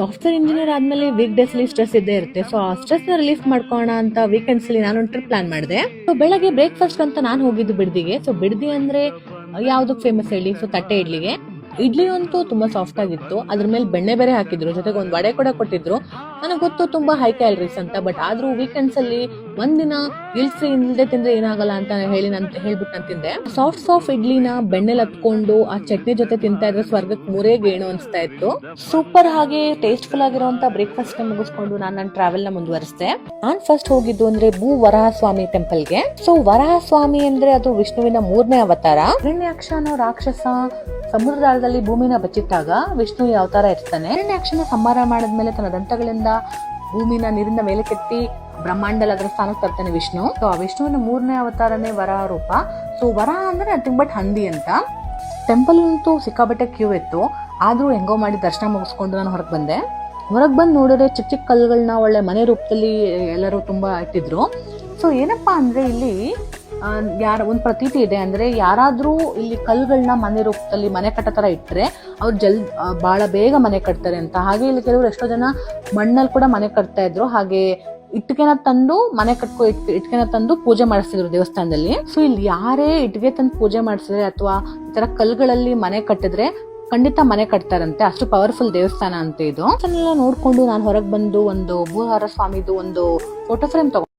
Software engineer ಆದ್ಮೇಲೆ week days ಅಲ್ಲಿ stress ಇದ್ದೇ ಇರುತ್ತೆ. ಸೊ ಆ ಸ್ಟ್ರೆಸ್ನ ರಿಲೀಫ್ ಮಾಡ್ಕೋಣ ಅಂತ ವೀಕೆಂಡ್ಸ್ ಅಲ್ಲಿ ನಾನು ಟ್ರಿಪ್ ಪ್ಲಾನ್ ಮಾಡಿದೆ. ಸೊ ಬೆಳಗ್ಗೆ ಬ್ರೇಕ್ಫಾಸ್ಟ್ ಅಂತ ನಾನು ಹೋಗಿದ್ದು ಬಿಡ್ದಿಗೆ. ಸೊ ಬಿಡ್ದಿ ಅಂದ್ರೆ ಯಾವ್ದಕ್ ಫೇಮಸ್ ಹೇಳಿ? ಸೊ ತಟ್ಟೆ ಇಡ್ಲಿಗೆ. ಇಡ್ಲಿ ಅಂತೂ ತುಂಬಾ ಸಾಫ್ಟ್ ಆಗಿತ್ತು. ಅದ್ರ ಮೇಲೆ ಬೆಣ್ಣೆ ಬೇರೆ ಹಾಕಿದ್ರು. ಜೊತೆಗೆ ಒಂದು ವಡೆ ಕೂಡ ಕೊಟ್ಟಿದ್ರು. ನನಗೆ ಗೊತ್ತು ತುಂಬಾ ಹೈ ಕ್ಯಾಲರೀಸ್ ಅಂತ. ಬಟ್ ಆದ್ರೂ ವೀಕೆಂಡ್ಸ್ ಅಲ್ಲಿ ಒಂದಿನ ಇಳಿಸಿ ಇಲ್ದೆ ತಿಂದ್ರೆ ಏನಾಗಲ್ಲ ಅಂತ ಹೇಳಿ ನಾನು ಹೇಳ್ಬಿಟ್ಟು ನಾನು ತಿಂದೆ. ಸಾಫ್ಟ್ ಸಾಫ್ಟ್ ಇಡ್ಲಿನ ಬೆಣ್ಣೆಲ್ ಹತ್ಕೊಂಡು ಆ ಚಟ್ನಿ ಜೊತೆ ತಿಂತಾ ಇದ್ರೆ ಸ್ವರ್ಗಕ್ಕೆ ಮೂರೇ ಗೇಣು ಅನಿಸ್ತಾ ಇತ್ತು. ಸೂಪರ್ ಹಾಗೆ ಟೇಸ್ಟ್ಫುಲ್ ಆಗಿರುವಂತ ಬ್ರೇಕ್ಫಾಸ್ಟ್ ಮುಗಿಸ್ಕೊಂಡು ನಾನು ನನ್ನ ಟ್ರಾವೆಲ್ನ ಮುಂದುವರಿಸಿದೆ. ನಾನ್ ಫಸ್ಟ್ ಹೋಗಿದ್ದು ಅಂದ್ರೆ ಭೂ ವರಹ ಸ್ವಾಮಿ ಟೆಂಪಲ್ಗೆ ಸೊ ವರಹ ಸ್ವಾಮಿ ಅಂದ್ರೆ ಅದು ವಿಷ್ಣುವಿನ ಮೂರನೇ ಅವತಾರ. ಹಿರಣ್ಯಾಕ್ಷ ಅನ್ನೋ ರಾಕ್ಷಸ ಸಮುದ್ರದಲ್ಲಿ ಭೂಮಿನ ಬಚ್ಚಿಟ್ಟಾಗ ವಿಷ್ಣು ಯಾವ ತರ ಇರ್ತಾನೆ ಹಿರಣ್ಯಾಕ್ಷನ ಸಂಹಾರ ಮಾಡಿದ್ಮೇಲೆ ತನ್ನ ದಂತಗಳಿಂದ ಭೂಮಿನ ನೀರಿನ ಮೇಲೆ ಕೆತ್ತಿ ಬ್ರಹ್ಮಾಂಡಲ್ ಅದರ ಸ್ಥಾನಕ್ಕೆ ತರ್ತಾನೆ ವಿಷ್ಣು. ಸೊ ಆ ವಿಷ್ಣುವಿನ ಮೂರನೇ ಅವತಾರನೇ ವರ ರೂಪ. ಸೊ ವರ ಅಂದ್ರೆ ನಥಿಂಗ್ ಬಟ್ ಹಂದಿ ಅಂತ. ಟೆಂಪಲ್ ಅಂತೂ ಸಿಕ್ಕಾಬಟ್ಟೆ ಕ್ಯೂ ಇತ್ತು. ಆದ್ರೂ ಹೆಂಗೋ ಮಾಡಿ ದರ್ಶನ ಮುಗಿಸ್ಕೊಂಡು ನಾನು ಹೊರಗೆ ಬಂದೆ. ಹೊರಗೆ ಬಂದು ನೋಡಿದ್ರೆ ಚಿಕ್ಕ ಚಿಕ್ಕ ಕಲ್ಲುಗಳನ್ನ ಒಳ್ಳೆ ಮನೆ ರೂಪದಲ್ಲಿ ಎಲ್ಲರೂ ತುಂಬಾ ಇಟ್ಟಿದ್ರು. ಸೊ ಏನಪ್ಪ ಅಂದ್ರೆ ಇಲ್ಲಿ ಯಾರ, ಒಂದು ಪ್ರತೀತಿ ಇದೆ ಅಂದ್ರೆ ಯಾರಾದರೂ ಇಲ್ಲಿ ಕಲ್ಲುಗಳನ್ನ ಮನೆ ರೂಪದಲ್ಲಿ ಮನೆ ಕಟ್ಟೋ ಥರ ಇಟ್ಟರೆ ಅವ್ರು ಜಲ್ ಭಾಳ ಬೇಗ ಮನೆ ಕಟ್ತಾರೆ ಅಂತ. ಹಾಗೆ ಇಲ್ಲಿ ಕೆಲವರು ಎಷ್ಟೋ ಜನ ಮಣ್ಣಲ್ಲಿ ಕೂಡ ಮನೆ ಕಟ್ತಾ ಇದ್ರು. ಹಾಗೆ ಇಟ್ಟಿಗೆನ ತಂದು ಮನೆ ಕಟ್ಕೊ ಇಟ್ಟಿಗೆನ ತಂದು ಪೂಜೆ ಮಾಡಿಸ್ತಿದ್ರು ದೇವಸ್ಥಾನದಲ್ಲಿ. ಸೊ ಇಲ್ಲಿ ಯಾರೇ ಇಟ್ಟಿಗೆ ತಂದು ಪೂಜೆ ಮಾಡಿಸಿದ್ರೆ ಅಥವಾ ಈ ತರ ಕಲ್ಗಳಲ್ಲಿ ಮನೆ ಕಟ್ಟಿದ್ರೆ ಖಂಡಿತ ಮನೆ ಕಟ್ತಾರಂತೆ. ಅಷ್ಟು ಪವರ್ಫುಲ್ ದೇವಸ್ಥಾನ ಅಂತ ಇದು. ಅದನ್ನೆಲ್ಲ ನೋಡ್ಕೊಂಡು ನಾನು ಹೊರಗೆ ಬಂದು ಒಂದು ಭೂಹಾರ ಸ್ವಾಮಿದು ಒಂದು ಫೋಟೋ ಫ್ರೇಮ್ ತಗೊಂಡು